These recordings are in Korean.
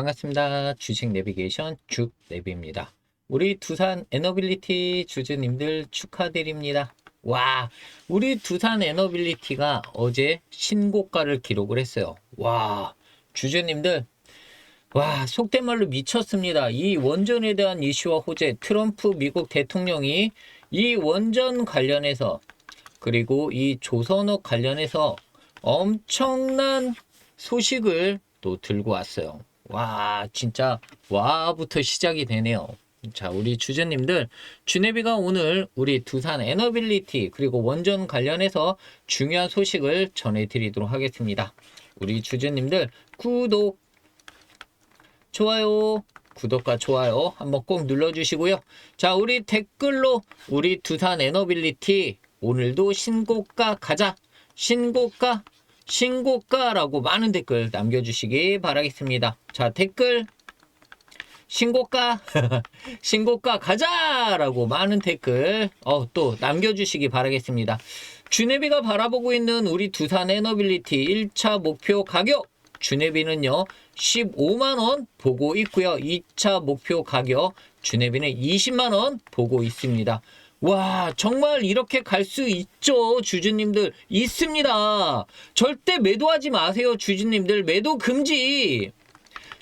반갑습니다. 주식 내비게이션 쭉 내비입니다. 우리 두산 에너빌리티 주주님들 축하드립니다. 와, 우리 두산 에너빌리티가 어제 신고가를 기록을 했어요. 와, 주주님들, 와, 속된 말로 미쳤습니다. 이 원전에 대한 이슈와 호재, 트럼프 미국 대통령이 이 원전 관련해서 그리고 이 조선업 관련해서 엄청난 소식을 또 들고 왔어요. 와, 진짜 와부터 시작이 되네요. 자, 우리 주주님들, 주네비가 오늘 우리 두산 에너빌리티 그리고 원전 관련해서 중요한 소식을 전해드리도록 하겠습니다. 우리 주주님들 구독, 좋아요, 구독과 좋아요 한번 꼭 눌러주시고요. 자, 우리 댓글로 우리 두산 에너빌리티 오늘도 신고가 가자, 신고가 신고가라고 많은 댓글 남겨주시기 바라겠습니다. 자, 댓글 신고가 신고가 가자 라고 많은 댓글 어, 또 남겨주시기 바라겠습니다. 주네비가 바라보고 있는 우리 두산 에너빌리티 1차 목표 가격 주네비는요 15만원 보고 있고요 2차 목표 가격 주네비는 20만원 보고 있습니다. 와, 정말 이렇게 갈 수 있죠, 주주님들. 있습니다. 절대 매도하지 마세요, 주주님들. 매도 금지.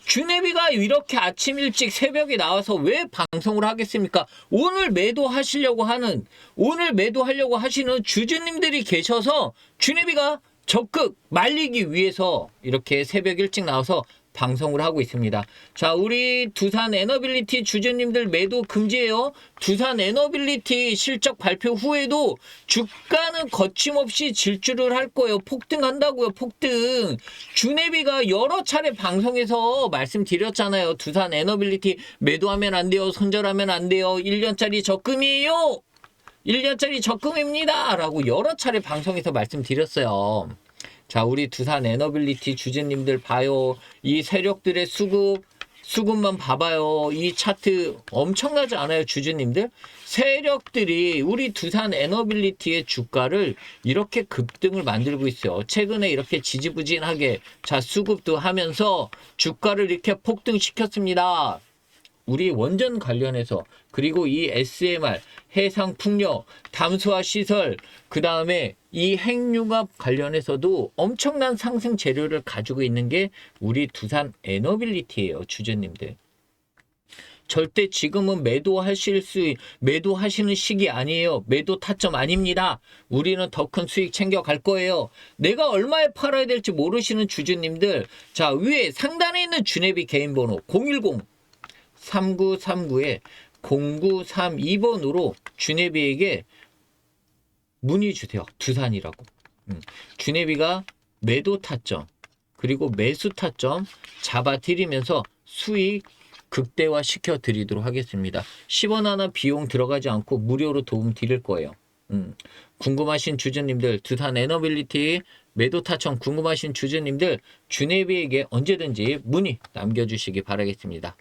주네비가 이렇게 아침 일찍 새벽에 나와서 왜 방송을 하겠습니까? 오늘 매도하시려고 하는, 오늘 매도하려고 하시는 주주님들이 계셔서 주네비가 적극 말리기 위해서 이렇게 새벽 일찍 나와서 방송을 하고 있습니다. 자, 우리 두산 에너빌리티 주주님들 매도 금지예요. 두산 에너빌리티 실적 발표 후에도 주가는 거침없이 질주를 할 거예요. 폭등한다고요. 폭등. 주네비가 여러 차례 방송에서 말씀드렸잖아요. 두산 에너빌리티 매도하면 안 돼요. 손절하면 안 돼요. 1년짜리 적금이에요. 1년짜리 적금입니다. 라고 여러 차례 방송에서 말씀드렸어요. 자, 우리 두산 에너빌리티 주주님들 봐요. 이 세력들의 수급, 수급만 봐봐요. 이 차트 엄청나지 않아요, 주주님들? 세력들이 우리 두산 에너빌리티의 주가를 이렇게 급등을 만들고 있어요. 최근에 이렇게 지지부진하게 자, 수급도 하면서 주가를 이렇게 폭등시켰습니다. 우리 원전 관련해서 그리고 이 SMR 해상 풍력 담수화 시설 그 다음에 이 핵융합 관련해서도 엄청난 상승 재료를 가지고 있는 게 우리 두산 에너빌리티예요 주주님들. 절대 지금은 매도하실 수 매도하시는 시기 아니에요. 매도 타점 아닙니다. 우리는 더 큰 수익 챙겨 갈 거예요. 내가 얼마에 팔아야 될지 모르시는 주주님들 자 위에 상단에 있는 주네비 개인 번호 010 3939에 0932번으로 주네비에게 문의 주세요. 두산이라고. 음. 주네비가 매도 타점 그리고 매수 타점 잡아드리면서 수익 극대화 시켜 드리도록 하겠습니다. 10원 하나 비용 들어가지 않고 무료로 도움 드릴 거예요. 음. 궁금하신 주주님들 두산 에너빌리티 매도 타점 궁금하신 주주님들 주네비에게 언제든지 문의 남겨주시기 바라겠습니다.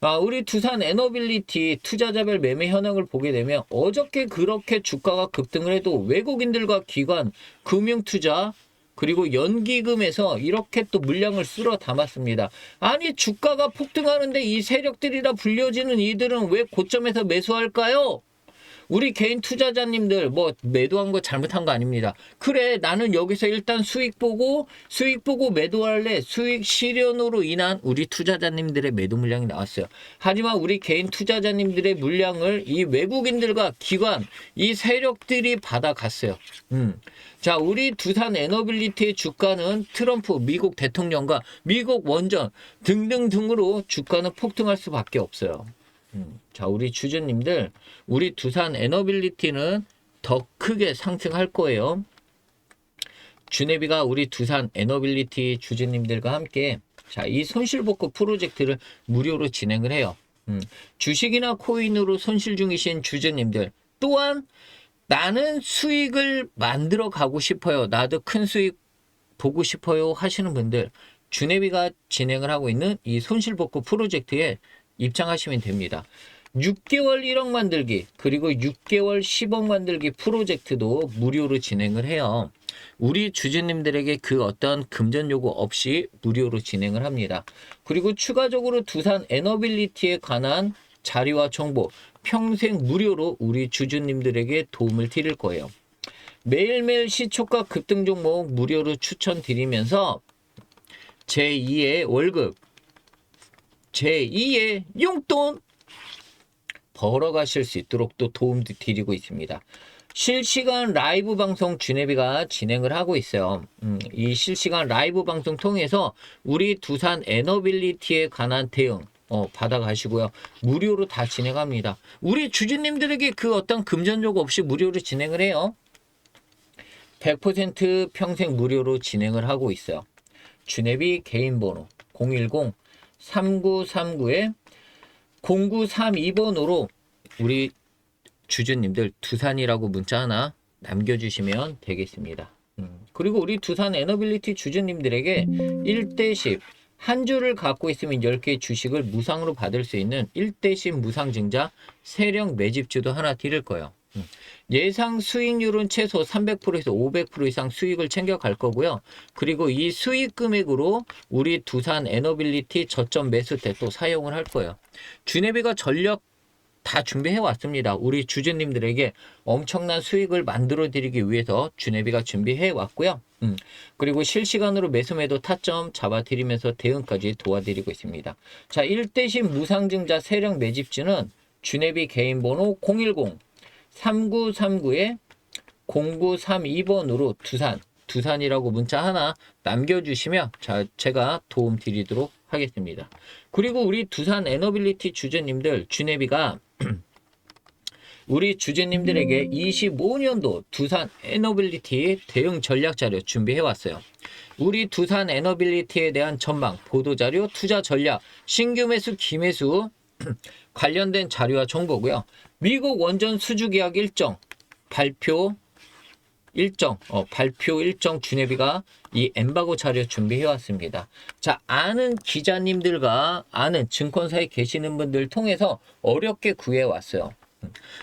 아, 우리 두산 에너빌리티 투자자별 매매 현황을 보게 되면 어저께 그렇게 주가가 급등을 해도 외국인들과 기관, 금융투자, 그리고 연기금에서 이렇게 또 물량을 쓸어 담았습니다. 아니, 주가가 폭등하는데 이 세력들이라 불려지는 이들은 왜 고점에서 매수할까요? 우리 개인 투자자님들 뭐 매도한 거 잘못한 거 아닙니다. 그래 나는 여기서 일단 수익 보고 수익 보고 매도할래 수익 실현으로 인한 우리 투자자님들의 매도 물량이 나왔어요. 하지만 우리 개인 투자자님들의 물량을 이 외국인들과 기관 이 세력들이 받아갔어요. 음. 자, 우리 두산 에너빌리티의 주가는 트럼프 미국 대통령과 미국 원전 등등등으로 주가는 폭등할 수밖에 없어요. 음. 자, 우리 주주님들, 우리 두산 에너빌리티는 더 크게 상승할 거예요. 주네비가 우리 두산 에너빌리티 주주님들과 함께 자, 이 손실복구 프로젝트를 무료로 진행을 해요. 음, 주식이나 코인으로 손실 중이신 주주님들 또한 나는 수익을 만들어 가고 싶어요. 나도 큰 수익 보고 싶어요 하시는 분들 주네비가 진행을 하고 있는 이 손실복구 프로젝트에 입장하시면 됩니다. 6개월 1억 만들기 그리고 6개월 10억 만들기 프로젝트도 무료로 진행을 해요. 우리 주주님들에게 그 어떤 금전 요구 없이 무료로 진행을 합니다. 그리고 추가적으로 두산 에너빌리티에 관한 자료와 정보 평생 무료로 우리 주주님들에게 도움을 드릴 거예요. 매일매일 시초가 급등 종목 무료로 추천드리면서 제2의 월급, 제2의 용돈 벌어가실 수 있도록 또 도움도 드리고 있습니다. 실시간 라이브 방송 주네비가 진행을 하고 있어요. 음, 이 실시간 라이브 방송 통해서 우리 두산 에너빌리티에 관한 대응 어, 받아가시고요. 무료로 다 진행합니다. 우리 주주님들에게 그 어떤 금전 요구 없이 무료로 진행을 해요. 100% 평생 무료로 진행을 하고 있어요. 주네비 개인 번호 010 3939에 0932번으로 우리 주주님들 두산이라고 문자 하나 남겨주시면 되겠습니다. 음, 그리고 우리 두산 에너빌리티 주주님들에게 1대10 한 주를 갖고 있으면 10개 주식을 무상으로 받을 수 있는 1대10 무상 증자 세령 매집주도 하나 드릴 거예요. 음, 예상 수익률은 최소 300%에서 500% 이상 수익을 챙겨갈 거고요. 그리고 이 수익 금액으로 우리 두산 에너빌리티 저점 매수 때 또 사용을 할 거예요. 주네비가 전력 다 준비해 왔습니다. 우리 주주님들에게 엄청난 수익을 만들어 드리기 위해서 주네비가 준비해 왔고요. 음, 그리고 실시간으로 매수매도 타점 잡아 드리면서 대응까지 도와드리고 있습니다. 자, 1대신 무상증자 세력 매집주는 주네비 개인 번호 010 3939에 0932번으로 두산 두산이라고 문자 하나 남겨주시면 자, 제가 도움 드리도록 하겠습니다. 그리고 우리 두산 에너빌리티 주주님들 주네비가 우리 주주님들에게 25년도 두산 에너빌리티 대응 전략 자료 준비해 왔어요. 우리 두산 에너빌리티에 대한 전망, 보도 자료, 투자 전략, 신규 매수, 기매수 관련된 자료와 정보고요. 미국 원전 수주 계약 일정 발표 일정 어, 발표 일정 주네비가 이 엠바고 자료 준비해 왔습니다. 자 아는 기자님들과 아는 증권사에 계시는 분들 통해서 어렵게 구해 왔어요.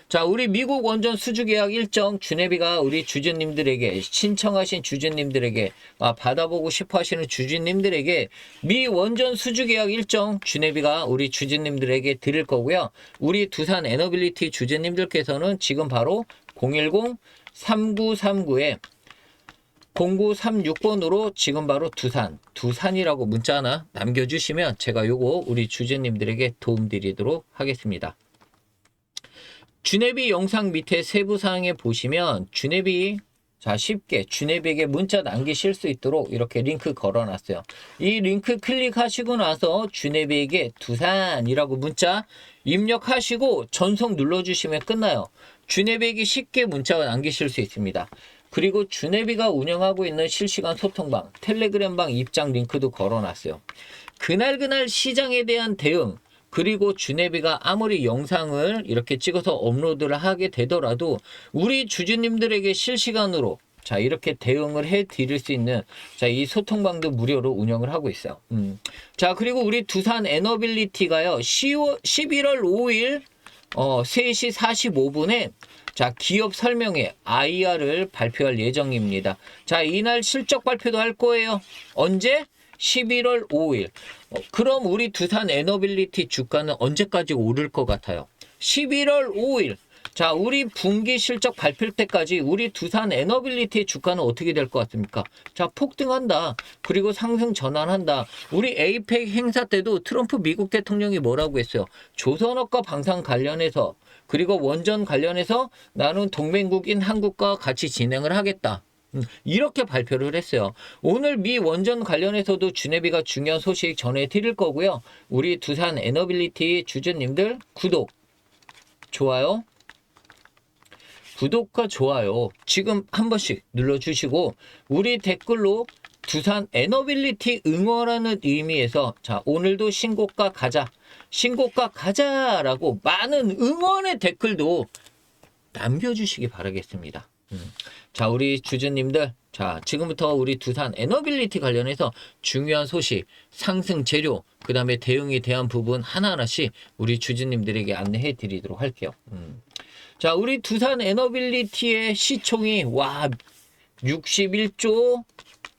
자, 우리 미국 원전 수주 계약 일정 주네비가 우리 주주님들에게 신청하신 주주님들에게 아, 받아보고 싶어 하시는 주주님들에게 미 원전 수주 계약 일정 주네비가 우리 주주님들에게 드릴 거고요. 우리 두산 에너빌리티 주주님들께서는 지금 바로 010 3939에 0936번으로 지금 바로 두산, 두산이라고 문자 하나 남겨주시면 제가 요거 우리 주주님들에게 도움드리도록 하겠습니다. 주네비 영상 밑에 세부 사항에 보시면 주네비 자 쉽게 주네비에게 문자 남기실 수 있도록 이렇게 링크 걸어놨어요. 이 링크 클릭하시고 나서 주네비에게 두산이라고 문자 입력하시고 전송 눌러주시면 끝나요. 주네비에게 쉽게 문자가 남기실 수 있습니다. 그리고 주네비가 운영하고 있는 실시간 소통방, 텔레그램방 입장 링크도 걸어놨어요. 그날그날 시장에 대한 대응, 그리고 주네비가 아무리 영상을 이렇게 찍어서 업로드를 하게 되더라도 우리 주주님들에게 실시간으로 자 이렇게 대응을 해 드릴 수 있는 자 이 소통방도 무료로 운영을 하고 있어요. 음. 자 그리고 우리 두산 에너빌리티가요 10월, 11월 5일 어 3시 45분에 자, 기업 설명회 IR을 발표할 예정입니다. 자, 이날 실적 발표도 할 거예요. 언제? 11월 5일. 어, 그럼 우리 두산 에너빌리티 주가는 언제까지 오를 것 같아요? 11월 5일. 자, 우리 분기 실적 발표 때까지 우리 두산 에너빌리티 주가는 어떻게 될 것 같습니까? 자, 폭등한다. 그리고 상승 전환한다. 우리 에이펙 행사 때도 트럼프 미국 대통령이 뭐라고 했어요? 조선업과 방산 관련해서 그리고 원전 관련해서 나는 동맹국인 한국과 같이 진행을 하겠다. 음, 이렇게 발표를 했어요. 오늘 미 원전 관련해서도 주네비가 중요한 소식 전해드릴 거고요. 우리 두산 에너빌리티 주주님들 구독, 좋아요, 구독과 좋아요 지금 한 번씩 눌러주시고 우리 댓글로 두산 에너빌리티 응원하는 의미에서 자 오늘도 신고가 가자 신고가 가자라고 많은 응원의 댓글도 남겨주시기 바라겠습니다. 음. 자 우리 주주님들 자 지금부터 우리 두산 에너빌리티 관련해서 중요한 소식 상승 재료 그 다음에 대응에 대한 부분 하나하나씩 우리 주주님들에게 안내해 드리도록 할게요. 음. 자 우리 두산 에너빌리티의 시총이 와 61조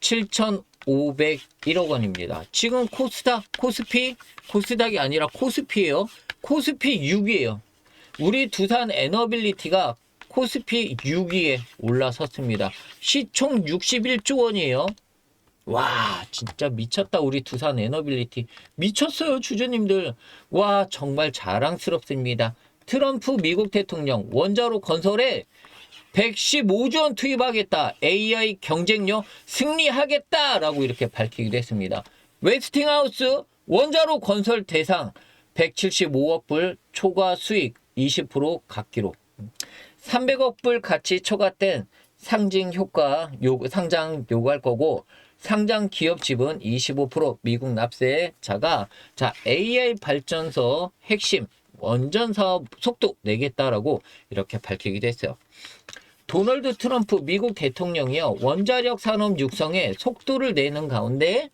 7,501억 원입니다. 지금 코스닥, 코스피, 코스닥이 아니라 코스피예요. 코스피 6위예요. 우리 두산 에너빌리티가 코스피 6위에 올라섰습니다. 시총 61조 원이에요. 와, 진짜 미쳤다. 우리 두산 에너빌리티. 미쳤어요, 주주님들. 와, 정말 자랑스럽습니다. 트럼프 미국 대통령 원자로 건설에 115조 원 투입하겠다. AI 경쟁력 승리하겠다라고 이렇게 밝히기도 했습니다. 웨스팅하우스 원자로 건설 대상 175억 불 초과 수익 20% 갖기로 300억 불 가치 초과된 상징 효과 요, 상장 요구할 거고 상장 기업 지분 25% 미국 납세자가 자 AI 발전소 핵심 원전 사업 속도 내겠다라고 이렇게 밝히기도 했어요. 도널드 트럼프 미국 대통령이요 원자력 산업 육성에 속도를 내는 가운데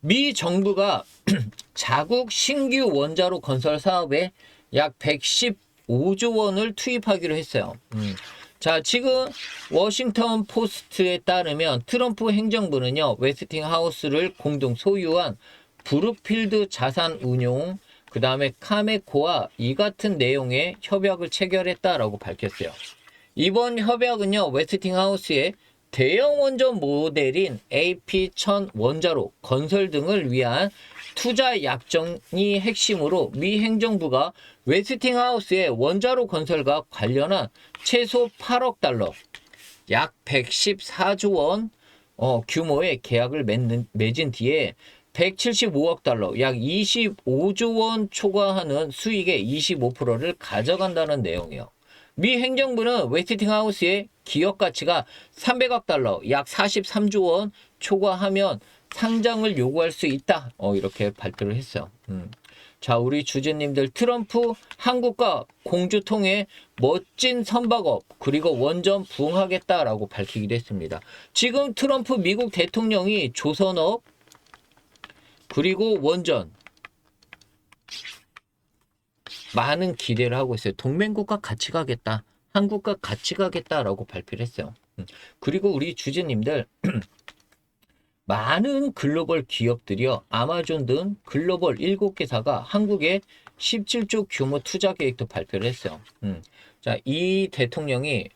미 정부가 자국 신규 원자로 건설 사업에 약 115조 원을 투입하기로 했어요. 음. 자, 지금 워싱턴 포스트에 따르면 트럼프 행정부는요, 웨스팅 하우스를 공동 소유한 브룩필드 자산 운용, 그 다음에 카메코와 이 같은 내용의 협약을 체결했다라고 밝혔어요. 이번 협약은요, 웨스팅 하우스의 대형 원전 모델인 AP1000 원자로 건설 등을 위한 투자 약정이 핵심으로 미 행정부가 웨스팅하우스의 원자로 건설과 관련한 최소 8억 달러, 약 114조 원 어, 규모의 계약을 맺는, 맺은 뒤에 175억 달러, 약 25조 원 초과하는 수익의 25%를 가져간다는 내용이에요. 미 행정부는 웨스팅하우스의 기업 가치가 300억 달러, 약 43조 원 초과하면 상장을 요구할 수 있다. 어, 이렇게 발표를 했어요. 음. 자, 우리 주주님들 트럼프 한국과 공주 통해 멋진 선박업 그리고 원전 부흥하겠다라고 밝히기도 했습니다. 지금 트럼프 미국 대통령이 조선업 그리고 원전 많은 기대를 하고 있어요. 동맹국과 같이 가겠다. 한국과 같이 가겠다라고 발표를 했어요. 음. 그리고 우리 주주님들 많은 글로벌 기업들이요. 아마존 등 글로벌 7개사가 한국에 17조 규모 투자 계획도 발표를 했어요. 음. 자, 이 대통령이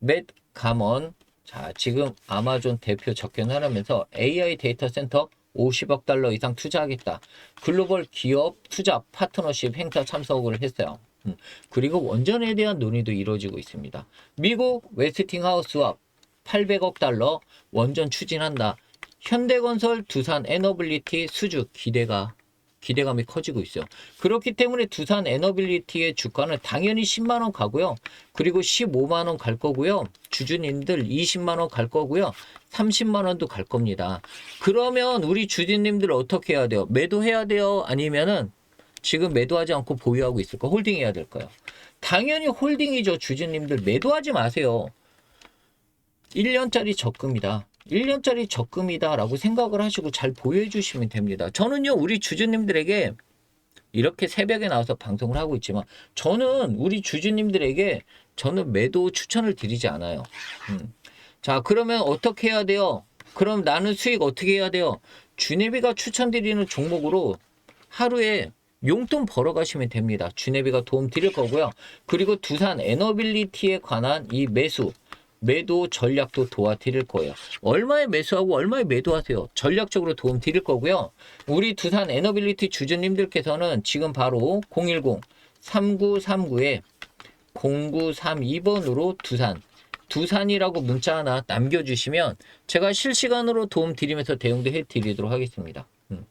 맷 가먼 자, 지금 아마존 대표 접견하면서 AI 데이터 센터 50억 달러 이상 투자하겠다. 글로벌 기업 투자 파트너십 행사 참석을 했어요. 음. 그리고 원전에 대한 논의도 이루어지고 있습니다. 미국 웨스팅하우스와 800억 달러 원전 추진한다. 현대건설, 두산 에너빌리티, 수주 기대가 기대감이 커지고 있어요. 그렇기 때문에 두산 에너빌리티의 주가는 당연히 10만 원 가고요. 그리고 15만 원 갈 거고요. 주주님들 20만 원 갈 거고요. 30만 원도 갈 겁니다. 그러면 우리 주주님들 어떻게 해야 돼요? 매도해야 돼요? 아니면은 지금 매도하지 않고 보유하고 있을 거 홀딩해야 될 거예요. 당연히 홀딩이죠. 주주님들 매도하지 마세요. 1년짜리 적금이다. 1년짜리 적금이다라고 생각을 하시고 잘 보유해 주시면 됩니다. 저는요, 우리 주주님들에게 이렇게 새벽에 나와서 방송을 하고 있지만, 저는 우리 주주님들에게 저는 매도 추천을 드리지 않아요. 음. 자, 그러면 어떻게 해야 돼요? 그럼 나는 수익 어떻게 해야 돼요? 주네비가 추천드리는 종목으로 하루에 용돈 벌어 가시면 됩니다. 주네비가 도움 드릴 거고요. 그리고 두산 에너빌리티에 관한 이 매수, 매도 전략도 도와드릴 거예요. 얼마에 매수하고 얼마에 매도하세요. 전략적으로 도움 드릴 거고요. 우리 두산 에너빌리티 주주님들께서는 지금 바로 010-3939에 0932번으로 두산 두산이라고 문자 하나 남겨주시면 제가 실시간으로 도움 드리면서 대응도 해드리도록 하겠습니다. 음.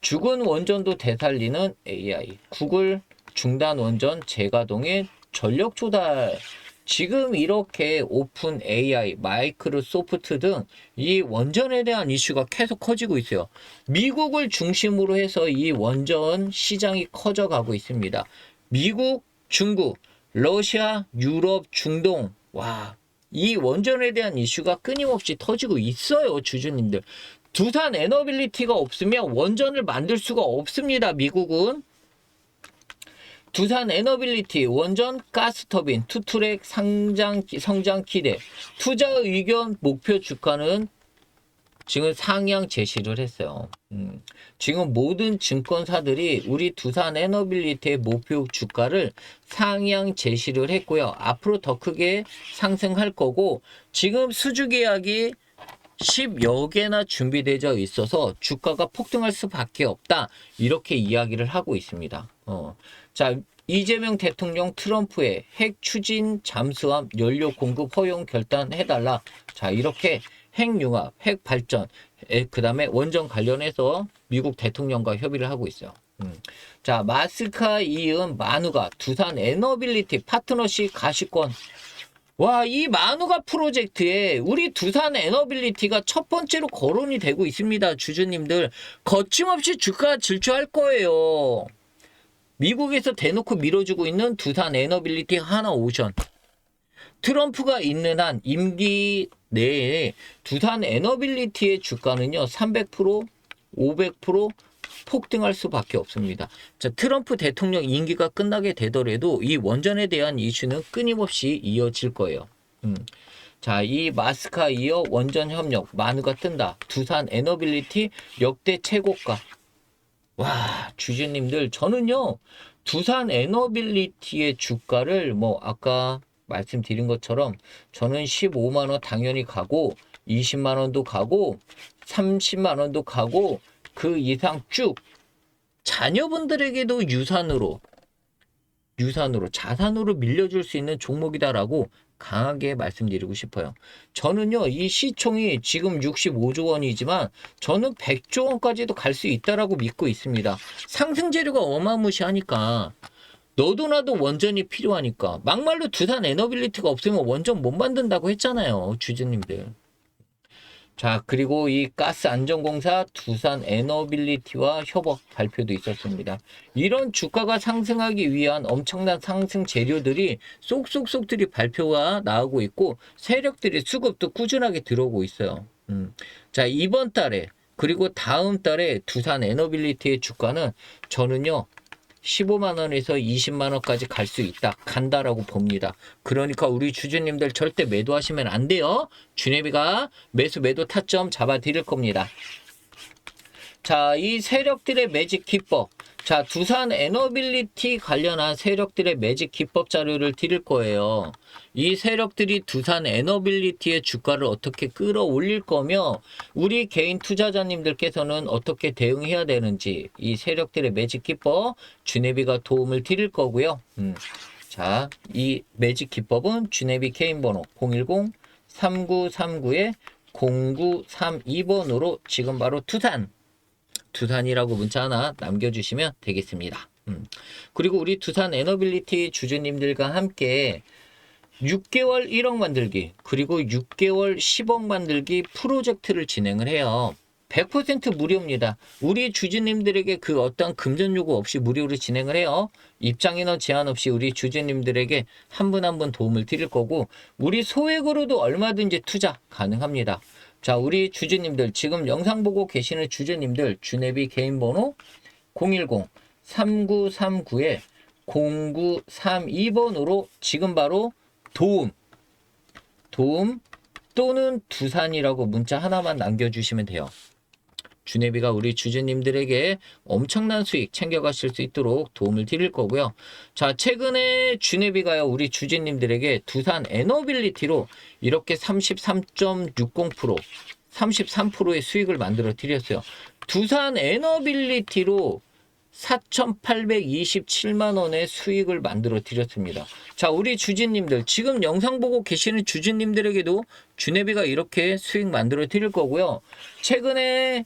죽은 원전도 되살리는 AI 구글 중단 원전 재가동의 전력 조달 지금 이렇게 오픈 AI, 마이크로소프트 등 이 원전에 대한 이슈가 계속 커지고 있어요. 미국을 중심으로 해서 이 원전 시장이 커져가고 있습니다. 미국, 중국, 러시아, 유럽, 중동, 와, 이 원전에 대한 이슈가 끊임없이 터지고 있어요, 주주님들. 두산 에너빌리티가 없으면 원전을 만들 수가 없습니다, 미국은. 두산 에너빌리티 원전 가스터빈 투트랙 상장 성장 기대 투자 의견 목표 주가는 지금 상향 제시를 했어요. 음, 지금 모든 증권사들이 우리 두산 에너빌리티의 목표 주가를 상향 제시를 했고요. 앞으로 더 크게 상승할 거고 지금 수주 계약이 10여 개나 준비되어 있어서 주가가 폭등할 수밖에 없다. 이렇게 이야기를 하고 있습니다. 어. 자, 이재명 대통령 트럼프의 핵 추진 잠수함 연료 공급 허용 결단해달라. 자, 이렇게 핵융합, 핵 발전, 그 다음에 원전 관련해서 미국 대통령과 협의를 하고 있어요. 음. 자, 마스카 이은 마누가 두산 에너빌리티 파트너십 가시권 와, 이 마누가 프로젝트에 우리 두산 에너빌리티가 첫 번째로 거론이 되고 있습니다. 주주님들. 거침없이 주가 질주할 거예요. 미국에서 대놓고 밀어주고 있는 두산 에너빌리티 하나 오션. 트럼프가 있는 한 임기 내에 두산 에너빌리티의 주가는요, 300%, 500% 폭등할 수밖에 없습니다. 자, 트럼프 대통령 임기가 끝나게 되더라도 이 원전에 대한 이슈는 끊임없이 이어질 거예요. 음. 자, 이 마스카 이어 원전 협력 마누가 뜬다. 두산 에너빌리티 역대 최고가. 와, 주주님들 저는요. 두산 에너빌리티의 주가를 뭐 아까 말씀드린 것처럼 저는 15만 원 당연히 가고 20만 원도 가고 30만 원도 가고 그 이상 쭉 자녀분들에게도 유산으로 유산으로 자산으로 밀려줄 수 있는 종목이다라고 강하게 말씀드리고 싶어요. 저는요, 이 시총이 지금 65조 원이지만 저는 100조 원까지도 갈 수 있다라고 믿고 있습니다. 상승 재료가 어마무시하니까 너도 나도 원전이 필요하니까 막말로 두산 에너빌리티가 없으면 원전 못 만든다고 했잖아요, 주주님들. 자, 그리고 이 가스 안전공사 두산 에너빌리티와 협업 발표도 있었습니다. 이런 주가가 상승하기 위한 엄청난 상승 재료들이 쏙쏙쏙들이 발표가 나오고 있고 세력들이 수급도 꾸준하게 들어오고 있어요. 음. 자, 이번 달에 그리고 다음 달에 두산 에너빌리티의 주가는 저는요 15만 원에서 20만 원까지 갈 수 있다. 간다라고 봅니다. 그러니까 우리 주주님들 절대 매도하시면 안 돼요. 주네비가 매수 매도 타점 잡아 드릴 겁니다. 자, 이 세력들의 매직 기법. 자, 두산 에너빌리티 관련한 세력들의 매직 기법 자료를 드릴 거예요. 이 세력들이 두산 에너빌리티의 주가를 어떻게 끌어올릴 거며 우리 개인 투자자님들께서는 어떻게 대응해야 되는지 이 세력들의 매직 기법 주네비가 도움을 드릴 거고요. 음. 자, 이 매직 기법은 주네비 개인 번호 010 3939에 0932번으로 지금 바로 투산 두산이라고 문자 하나 남겨주시면 되겠습니다. 음. 그리고 우리 두산 에너빌리티 주주님들과 함께 6개월 1억 만들기 그리고 6개월 10억 만들기 프로젝트를 진행을 해요. 100% 무료입니다. 우리 주주님들에게 그 어떤 금전 요구 없이 무료로 진행을 해요. 입장인원 제한 없이 우리 주주님들에게 한 분 한분 도움을 드릴 거고 우리 소액으로도 얼마든지 투자 가능합니다. 자, 우리 주주님들, 지금 영상 보고 계시는 주주님들, 주네비 개인 번호 010-3939에 0932번으로 지금 바로 도움, 도움 또는 두산이라고 문자 하나만 남겨주시면 돼요. 주네비가 우리 주주님들에게 엄청난 수익 챙겨가실 수 있도록 도움을 드릴 거고요. 자, 최근에 주네비가요, 우리 주주님들에게 두산 에너빌리티로 이렇게 33.60%, 33%의 수익을 만들어 드렸어요. 두산 에너빌리티로 4,827만 원의 수익을 만들어 드렸습니다. 자, 우리 주주님들, 지금 영상 보고 계시는 주주님들에게도 주네비가 이렇게 수익 만들어 드릴 거고요. 최근에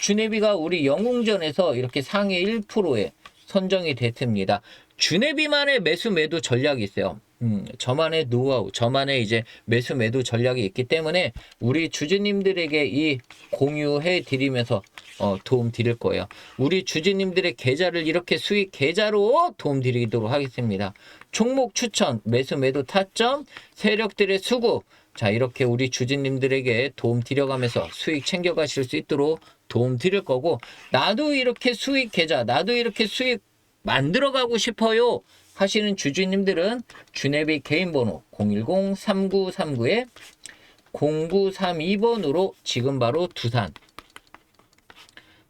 주네비가 우리 영웅전에서 이렇게 상해 1%에 선정이 됐습니다. 주네비만의 매수 매도 전략이 있어요. 음, 저만의 노하우, 저만의 이제 매수 매도 전략이 있기 때문에 우리 주주님들에게 이 공유해 드리면서 어, 도움 드릴 거예요. 우리 주주님들의 계좌를 이렇게 수익 계좌로 도움 드리도록 하겠습니다. 종목 추천, 매수 매도 타점, 세력들의 수급, 자, 이렇게 우리 주주님들에게 도움 드려가면서 수익 챙겨가실 수 있도록 도움 드릴 거고, 나도 이렇게 수익 계좌, 나도 이렇게 수익 만들어 가고 싶어요 하시는 주주님들은 주네비 개인 번호 010-3939에 0932번으로 지금 바로 두산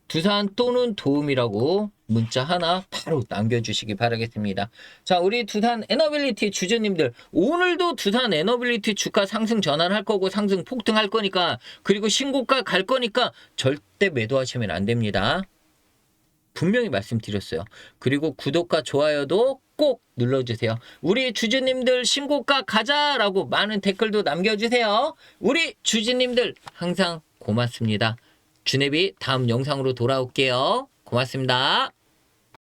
두산 또는 도움이라고 문자 하나 바로 남겨주시기 바라겠습니다. 자, 우리 두산 에너빌리티 주주님들, 오늘도 두산 에너빌리티 주가 상승 전환할 거고 상승 폭등할 거니까, 그리고 신고가 갈 거니까 절대 매도하시면 안 됩니다. 분명히 말씀드렸어요. 그리고 구독과 좋아요도 꼭 눌러주세요. 우리 주주님들 신고가 가자라고 많은 댓글도 남겨주세요. 우리 주주님들 항상 고맙습니다. 주네비 다음 영상으로 돌아올게요. 고맙습니다.